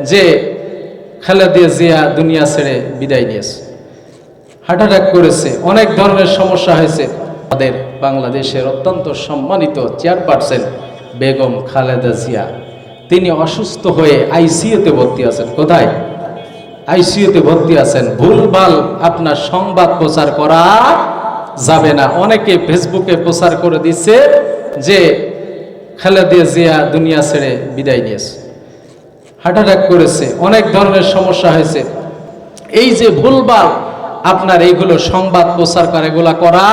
যে খালেদা জিয়া দুনিয়া ছেড়ে বিদায় নিয়েছে। হার্ট অ্যাটাক করেছে। অনেক ধরনের সমস্যা হয়েছে। আমাদের বাংলাদেশের অত্যন্ত সম্মানিত চেয়ারপারসন বেগম খালেদা জিয়া। তিনি অসুস্থ হয়ে আইসিইউতে ভর্তি আছেন। কোথায়? আইসিইউতে ভর্তি আছেন। ভুলভাল আপনার সংবাদ প্রচার করা যাবে না। অনেকে ফেসবুকে প্রচার করে দিচ্ছে যে খালেদা জিয়া দুনিয়া ছেড়ে বিদায় নিয়েছে। হার্ট অ্যাটাক করেছে, অনেক ধরনের সমস্যা হয়েছে। এই যে ভুলভাল আপনার এইগুলো সংবাদ প্রচার করে, এগুলা করা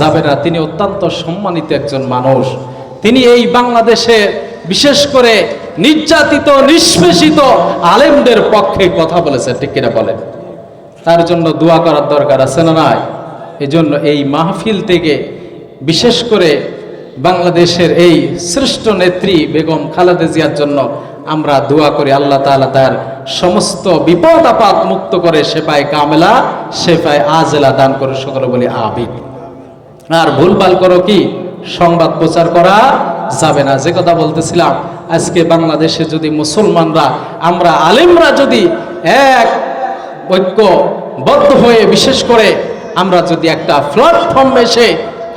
যাবে না। তিনি অত্যন্ত সম্মানিত একজন মানুষ। তিনি এই বাংলাদেশে বিশেষ করে নির্যাতিত, নিষ্পেষিত আলেমদের পক্ষে কথা বলেছেন ঠিক কিনা বলেন? তার জন্য দোয়া করার দরকার আছে না নাই? এই জন্য এই মাহফিল থেকে বিশেষ করে বাংলাদেশের এই শ্রেষ্ঠ নেত্রী বেগম খালেদা জিয়ার জন্য আমরা দোয়া করি, আল্লাহ তাআলা তার সমস্ত বিপদ আপদ মুক্ত করে সেপায় কামেলা সেপায় আজেলা দান করে সকলে বলি আবিদ আর ভুলভাল করো কি? সংবাদ প্রচার করা যাবে না। যে কথা বলতেছিলাম, আজকে বাংলাদেশে যদি মুসলমানরা, আমরা আলেমরা যদি এক ঐক্যবদ্ধ হয়ে, বিশেষ করে আমরা যদি একটা প্ল্যাটফর্ম এসে,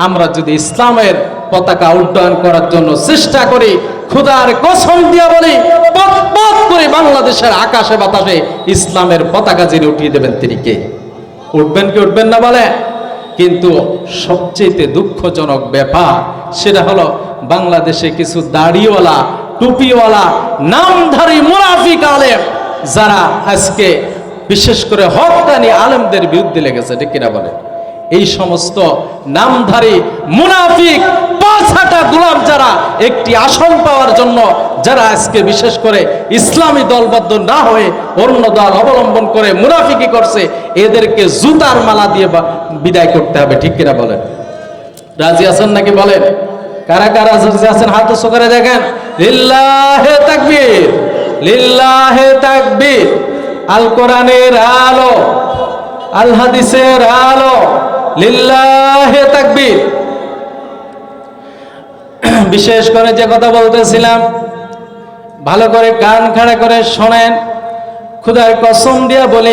আমরা যদি ইসলামের পতাকা উড্ডয়ন করার জন্য চেষ্টা করি খুদার কসম দিয়া বলি, পথ করে বাংলাদেশের আকাশে বাতাসে ইসলামের পতাকা যিনি উঠিয়ে দেবেন তিনি কে? উঠবেন কি উঠবেন না বলে? কিন্তু সবচেয়ে দুঃখজনক ব্যাপার সেটা হলো বাংলাদেশে কিছু দাড়িওয়ালা, টুপিওয়ালা, নামধারী মুনাফিক আলেম যারা আজকে বিশেষ করে হকানি আলেমদের বিরুদ্ধে লেগেছে, ঠিক কিনা বলে এই সমস্ত নামধারী মুনাফিক পাঁচ হাঁটা গোলাম যারা একটি আসন পাওয়ার জন্য যারা আজকে বিশেষ করে ইসলামী দলবদ্ধ না হয়ে অন্য দল অবলম্বন করে মুনাফিকি করছে, এদেরকে জুতার মালা দিয়ে বিদায় করতে হবে, ঠিক কিনা বলেন? রাজি আছেন নাকি বলেন? কারা কারা আছেন? হাত উঁচু করে দেখেন। লিল্লাহে তাকবীর লিল্লাহে তাকবীর। আল কোরআনের আলো, আল হাদিসের আলো। লিল্লাহে তাকবীর। বিশেষ করে যে কথা বলতেছিলাম, ভালো করে কান খাড়া করে শোনেন, খুদার কসম দিয়া বলি।